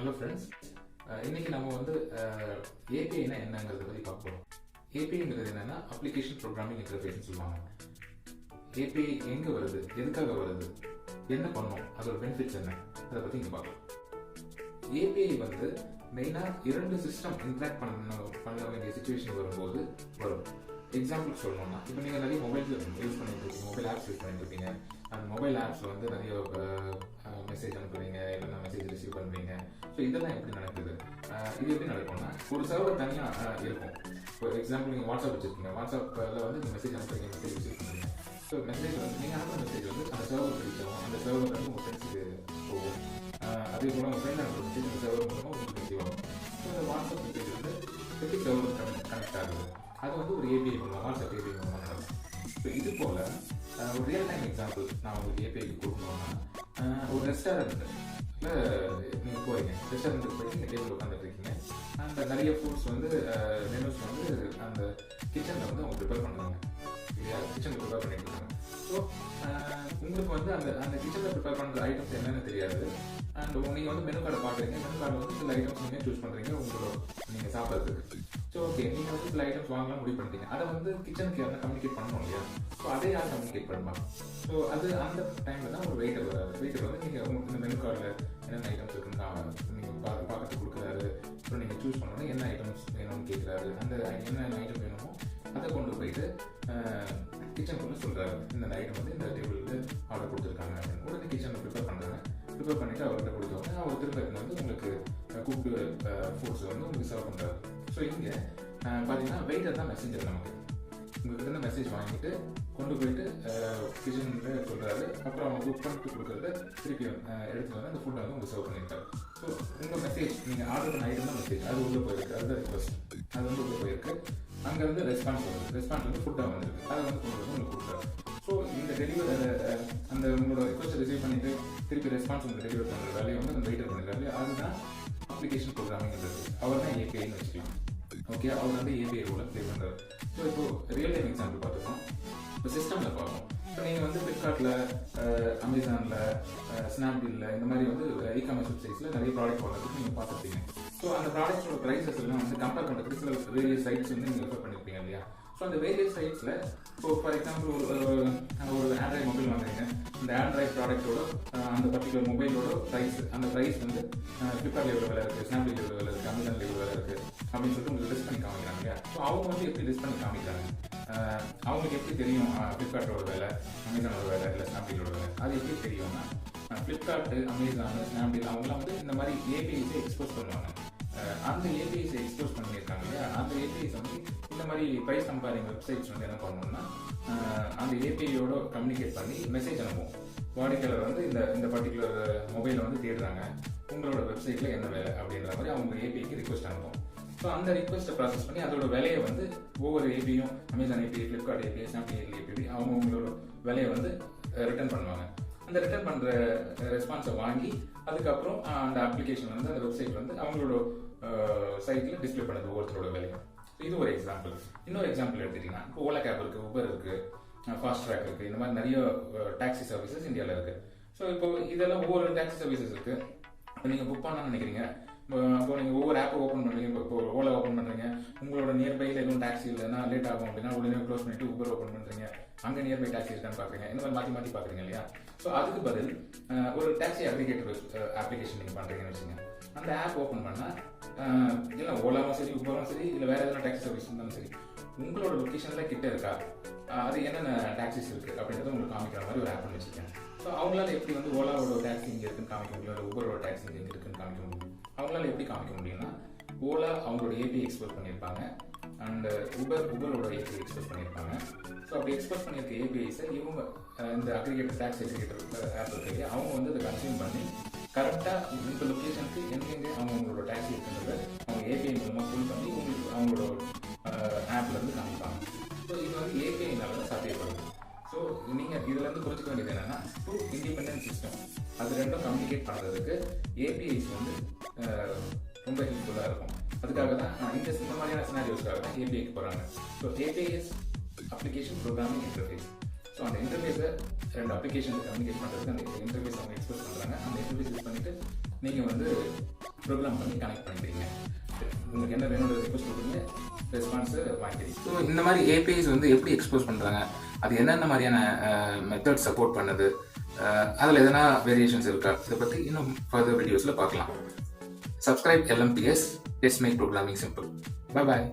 Hello friends uh, இன்னைக்கு நம்ம வந்து uh, ஏபிஐனா என்னங்கிறத பற்றி பார்க்க போகிறோம் ஏபிஐங்கிறது என்னன்னா அப்ளிகேஷன் ப்ரோக்ராமிங் இன்டர்ஃபேஸ்னு சொல்லுவாங்க. ஏபிஐ எங்கே வருது? எதுக்காக வருது? என்ன பண்ணும்? அதோட பெனிஃபிட்ஸ் என்ன? அதை பற்றி இங்கே பார்க்கலாம் ஏபிஐ வந்து மெயினாக இரண்டு சிஸ்டம் இன்ட்ராக்ட் பண்ண பண்ண வேண்டிய சுச்சுவேஷன் வரும்போது வரும். எக்ஸாம்பிள் சொல்லணும்னா இப்போ நீங்கள் நிறைய மொபைல் யூஸ் பண்ணிட்டு இருக்கீங்க மொபைல் ஆப்ஸ் யூஸ் பண்ணிட்டு இருக்கீங்க. அந்த மொபைல் ஆப்ஸில் வந்து நிறைய மெசேஜ் அனுப்புறீங்க இல்லைன்னா மெசேஜ் ரிசீவ் பண்ணுறீங்க ஸோ இதெல்லாம் எப்படி நடக்குது? இது எப்படி நடக்கும்னா ஒரு சர்வர் தனியாக இருக்கும். இப்போ எக்ஸாம்பிள் நீங்கள் வாட்ஸ்அப் வச்சுருக்கீங்க. வாட்ஸ்அப்பில் வந்து நீங்கள் மெசேஜ் அனுப்புறீங்க மெசேஜ் ரிசீவ் பண்ணுறீங்க. ஸோ மெசேஜ் வந்து நீங்கள் அனுப்புற மெசேஜ் வந்து அந்த சர்வர் பிடிக்கும் அந்த சர்வர் வந்து உங்கள் ஃப்ரெண்ட்ஸுக்கு போகும். அதே போல் உங்கள் ஃப்ரெண்ட் அனுப்புற மெசேஜ் அந்த சர்வர் மூலமாக உங்களுக்கு ரிசீவ் ஆகும். ஸோ அந்த வாட்ஸ்அப் மெசேஜ் வந்து எப்படி சர்வர் கனெக்ட் கனெக்ட் ஆகுது? அது வந்து ஒரு ஏபிஐ மூலமாக வாட்ஸ்அப் ஏபிஐ மூலமாக நடக்கும். ஸோ இது போல் ஒரு ரியல் டைம் எக்ஸாம்பிள் நான் உங்களுக்கு ஏபிஐக்கு கொடுக்கணும்னா ஒரு ரெஸ்டாரண்ட் நீங்கள் போகிறீங்க ரெஸ்டாரண்ட்டுக்கு போய் நீங்கள் டேபிள் உட்காந்துட்டு இருக்கீங்க. அந்த நிறைய ஃபுட்ஸ் வந்து மெனுஸ் வந்து அந்த கிச்சனில் வந்து அவங்க ப்ரிப்பேர் பண்ணுறாங்க இல்லையா? கிச்சனில் ப்ரிப்பேர் பண்ணிட்டு இருக்காங்க. ஸோ உங்களுக்கு வந்து அந்த அந்த கிச்சனில் ப்ரிப்பேர் பண்ணுற ஐட்டம்ஸ் என்னென்னு தெரியாது. அண்ட் நீங்கள் வந்து மெனு கார்டை பார்க்குறீங்க. மெனு கார்டில் வந்து சில ஐட்டம்ஸ் நீங்கள் சூஸ் பண்ணுறீங்க உங்களோட நீங்கள் சாப்பிட்றதுக்கு. ஸோ ஓகே நீங்கள் வந்து சில ஐட்டம்ஸ் வாங்கலாம் முடிவு பண்ணிட்டீங்க அதை வந்து கிச்சனுக்கு யாரும் கம்யூனிகேட் பண்ணணும் இல்லையா? ஸோ அதை யார் கம்யூனிகேட் பண்ணுவாங்க ஸோ அது அந்த டைமில் தான் ஒரு வெயிட்டர் வராது வெயிட்டர் வந்து நீங்கள் உங்களுக்கு இந்த மெனு கார்டில் என்னென்ன ஐட்டம்ஸ் இருக்குன்னு நீங்கள் பார்க்க பார்த்து கொடுக்குறாரு. அப்புறம் நீங்கள் சூஸ் பண்ணணும் என்ன ஐட்டம்ஸ் வேணும்னு கேட்குறாரு அந்த என்னென்ன ஐட்டம் வேணுமோ அதை கொண்டு போயிட்டு கிச்சனுக்குள்ள சொல்கிறாரு இந்த ஐட்டம் வந்து இந்த டேபிளுக்கு ஆர்டர் கொடுத்துருக்காங்க அப்படின்னு. உடனே கிச்சனில் ப்ரிப்பேர் பண்ணுறாங்க ப்ரிப்பேர் பண்ணிவிட்டு அவர்கிட்ட கொடுத்தோடனே அவர் திரும்ப வந்து உங்களுக்கு கூப்பிட்டு ஃபுட்ஸ் வந்து உங்களுக்கு சர்வ் பண்ணுறாரு ஸோ இங்கே பார்த்தீங்கன்னா வெயிட்டர் தான் மெசேஞ்சர் நமக்கு. உங்களுக்கு இருந்து மெசேஜ் வாங்கிட்டு கொண்டு போயிட்டு கிச்சன் சொல்கிறாரு அப்புறம் அவங்க குக் பண்ணிட்டு கொடுக்குறத திருப்பி எடுத்து வந்து அந்த ஃபுட்டை வந்து உங்களுக்கு சர்வ் பண்ணியிருக்காரு ஸோ உங்கள் மெசேஜ் நீங்கள் ஆர்டர் பண்ண ஐட்டம் தான் மெசேஜ் அது உள்ளே போயிருக்கு. அதுதான் ரிக்வஸ்ட் அது வந்து உள்ளே போயிருக்கு. அங்கேருந்து ரெஸ்பான்ஸ் வருது. ரெஸ்பான்ஸ் வந்து ஃபுட்டாக வந்துருக்கு. அதை வந்து கொண்டு வந்து உங்களுக்கு கொடுத்தாரு ஸோ இந்த டெலிவரி அந்த உங்களோட ரிக்வஸ்ட் ரிசீவ் பண்ணிவிட்டு திருப்பி ரெஸ்பான்ஸ் உங்களுக்கு டெலிவரி பண்ணுற வேலையை வந்து அந்த வெயிட்டர் பண்ணிருக்காரு அதுதான் அப்ளிகேஷன் ப்ரோக்ராமிங்கிறது அவர் தான் ஏபிஐன்னு வச்சுக்கலாம். ஓகே அவர் வந்து ஏபிஐ ரோல ப்ளே பண்ணுறாரு ஸோ இப்போ ரியல் டைம் எக்ஸாம்பிள் பார்த்துக்கோம் இப்போ சிஸ்டமில் பார்ப்போம். இப்போ நீங்கள் வந்து ஃப்ளிப்கார்ட்டில் அமேசானில் ஸ்னாப்டீலில் இந்த மாதிரி வந்து இ காமர்ஸ் வெப்சைட்ஸில் நிறைய ப்ராடக்ட் வாங்குறதுக்கு நீங்கள் பார்த்துருப்பீங்க. ஸோ அந்த ப்ராடக்ட்ஸோட ப்ரைஸஸ் எல்லாம் வந்து கம்பேர் பண்ணுறதுக்கு சில வேரியஸ் சைட்ஸ் வந்து நீங்கள் ரெஃபர் பண்ணியிருப்பீங்க இல்லையா? ஸோ அந்த வேரியஸ் சைட்ஸில் இப்போ ஃபார் எக்ஸாம்பிள் ஒரு ஒரு- ஆண்ட்ராய்டு இந்த ஆண்ட்ராய்ட் ப்ராடக்ட்டோட அந்த பர்டிகுலர் மொபைலோட ப்ரைஸ் அந்த ப்ரைஸ் வந்து ஃப்ளிப்கார்ட்ல எவ்வளோ வேலை இருக்குது ஸ்னாப்டீல் எவ்வளோ வேலை இருக்குது அமேசான்ல எவ்வளோ வேலை இருக்குது அப்படின்னு சொல்லிட்டு உங்களுக்கு லிஸ்ட் பண்ணி காமிக்கிறாங்க ஸோ அவங்க வந்து எப்படி லிஸ்ட் பண்ணி காமிக்கிறாங்க? அவங்களுக்கு எப்படி தெரியும் ஃப்ளிப்கார்ட்டோட வேலை அமேசானோட வேலை இல்லை ஸ்னாப்டீலோட வேலை? அது எப்படி தெரியும்னா ஃப்ளிப்கார்ட்டு அமேசான் ஸ்னாப்டீல் அவங்களாம் வந்து இந்த மாதிரி ஏபிஐஸை எக்ஸ்போஸ் பண்ணுவாங்க. அந்த ஏபிஐஸை எக்ஸ்போஸ் அந்த ஏபிஐஸ் வந்து இந்த மாதிரி ப்ரைஸ் கம்பேரிங் வெப்சைட்ஸ் வந்து என்ன பண்ணணும்னா அந்த ஏபிஐயோட கம்யூனிகேட் பண்ணி மெசேஜ் அனுப்புவோம். வாடிக்கையாளர் வந்து இந்த இந்த பர்டிகுலர் மொபைலை வந்து தேடுறாங்க உங்களோட வெப்சைட்டில் என்ன வேலை அப்படின்ற மாதிரி அவங்க ஏபிஐக்கு ரிக்வஸ்ட் அனுப்பும் ஸோ அந்த ரிக்வஸ்ட்டை ப்ராசஸ் பண்ணி அதோட விலையை வந்து ஒவ்வொரு ஏபியும் Amazon API Flipkart API Snapdeal API அவங்க அவங்களோட விலையை வந்து ரிட்டர்ன் பண்ணுவாங்க. அந்த ரிட்டர்ன் பண்ணுற ரெஸ்பான்ஸை வாங்கி அதுக்கப்புறம் அந்த அப்ளிகேஷன் வந்து அந்த வெப்சைட் வந்து அவங்களோட சைட்டில் டிஸ்ப்ளே பண்ணுது ஒவ்வொருத்தரோட விலையும் இது ஒரு எக்ஸாம்பிள் இன்னொரு எக்ஸாம்பிள் எடுத்துட்டீங்கன்னா இப்போ ஓலா கேப் இருக்கு உபர் இருக்கு ஃபாஸ்ட் ட்ராக் இருக்கு இந்த மாதிரி நிறைய டாக்ஸி சர்வீசஸ் இந்தியாவில் இருக்கு. ஸோ இப்போ இதெல்லாம் ஒவ்வொரு டாக்ஸி சர்வீசஸ் இருக்கு. இப்போ நீங்கள் புக் பண்ணணும்னு நினைக்கிறீங்க அப்போ நீங்கள் ஒவ்வொரு ஆப் ஓப்பன் பண்ணுறீங்க இப்போ இப்போ ஓலா ஓப்பன் பண்ணுறீங்க உங்களோட நியர்பையில் எதுவும் டாக்ஸி இல்லைன்னா லேட் ஆகும் அப்படின்னா உடனே க்ளோஸ் பண்ணிட்டு உபர் ஓப்பன் பண்ணுறீங்க அங்கே நியர்பை டாக்ஸி இருக்கான்னு பார்க்குறீங்க இந்த மாதிரி மாற்றி மாற்றி பார்க்குறீங்க இல்லையா? ஸோ அதுக்கு பதில் ஒரு டாக்ஸி அப்ளிகேட்டர் அப்ளிகேஷன் நீங்கள் பண்ணுறீங்கன்னு வச்சுங்க அந்த ஆப் ஓப்பன் பண்ணால் இல்லை ஓலாவும் சரி உபரும் சரி இல்லை வேறு எதனா டாக்ஸி சர்வீஸ் இருந்தாலும் சரி உங்களோட லொக்கேஷனில் கிட்ட இருக்கா? அது என்னென்ன டாக்ஸிஸ் இருக்குது அப்படின்றத உங்களுக்கு காமிக்கிற மாதிரி ஒரு ஆப் பண்ணி வச்சுருக்கேன் ஸோ அவங்களால எப்படி வந்து ஓலாவோட டாக்ஸி இங்கே இருக்குன்னு காமிக்க முடியும் இல்லை உபரோட டாக்ஸி இங்கே இருக்குன்னு காமிக்க முடியும்? அவங்களால எப்படி காமிக்க முடியும்னா ஓலா அவங்களோட ஏபி எக்ஸ்போர்ட் பண்ணியிருப்பாங்க அண்ட் உபர் உபரோட ஏபி எக்ஸ்போர்ட் பண்ணியிருப்பாங்க. ஸோ அப்படி எக்ஸ்போர்ட் பண்ணியிருக்க ஏபிஐஸை இவங்க இந்த அக்ரிகேட்டர் டாக்ஸ் அக்ரிகேட்டர் ஆப் இருக்கு அவங்க வந்து அதை கன்சியூம் பண்ணி கரெக்டாக இந்த லொக்கேஷனுக்கு எங்கெங்கே அவங்க உங்களோட டேக்ஸ் இருக்குன்றத அவங்க ஏபிஐ மூலமாக ஃபுல் பண்ணி உங்களுக்கு அவங்களோட ஆப்லேருந்து காமிப்பாங்க. ஸோ இது வந்து ஏபிஐனால தான் சாத்தியப்படுது. ஸோ நீங்கள் இதுலேருந்து புரிஞ்சுக்க வேண்டியது என்னென்னா டூ இண்டிபெண்டன்ட் சிஸ்டம் அது ரெண்டும் கம்யூனிகேட் பண்ணுறதுக்கு ஏபிஐஸ் வந்து ரொம்ப ஹெல்ப்ஃபுல்லாக இருக்கும். அதுக்காக தான் இந்த இந்த மாதிரியான சினாரியோஸ்க்காக தான் ஏபிஐக்கு போகிறாங்க so APIs application programming interface so அந்த இன்டர்ஃபேஸை ரெண்டு அப்ளிகேஷன் கம்யூனிகேட் பண்ணுறதுக்கு அந்த இன்டர்ஃபேஸ் அவங்க எக்ஸ்பிரஸ் பண்ணுறாங்க அந்த இன்டர்ஃபேஸ் யூஸ் பண்ணிட்டு நீங்கள் வந்து ப்ரோக்ராம் பண்ணி கனெக்ட் பண்ணிக்கிறீங்க உங்களுக்கு என்ன வேணும் ரிக்வஸ்ட் கொடுக்குறீங்க. ரெஸ்பான்ஸு வாங்கிக்கிறீங்க ஸோ இந்த மாதிரி ஏபிஐஸ் வந்து எப்படி எக்ஸ்போஸ் பண்ணுறாங்க அது என்னென்ன மாதிரியான மெத்தட் சப்போர்ட் பண்ணுது? அதில் எதனா வேரியேஷன்ஸ் இருக்கா? இதை பற்றி இன்னும் ஃபர்தர் வீடியோஸில் பார்க்கலாம். Subscribe LMBS test make programming simple bye bye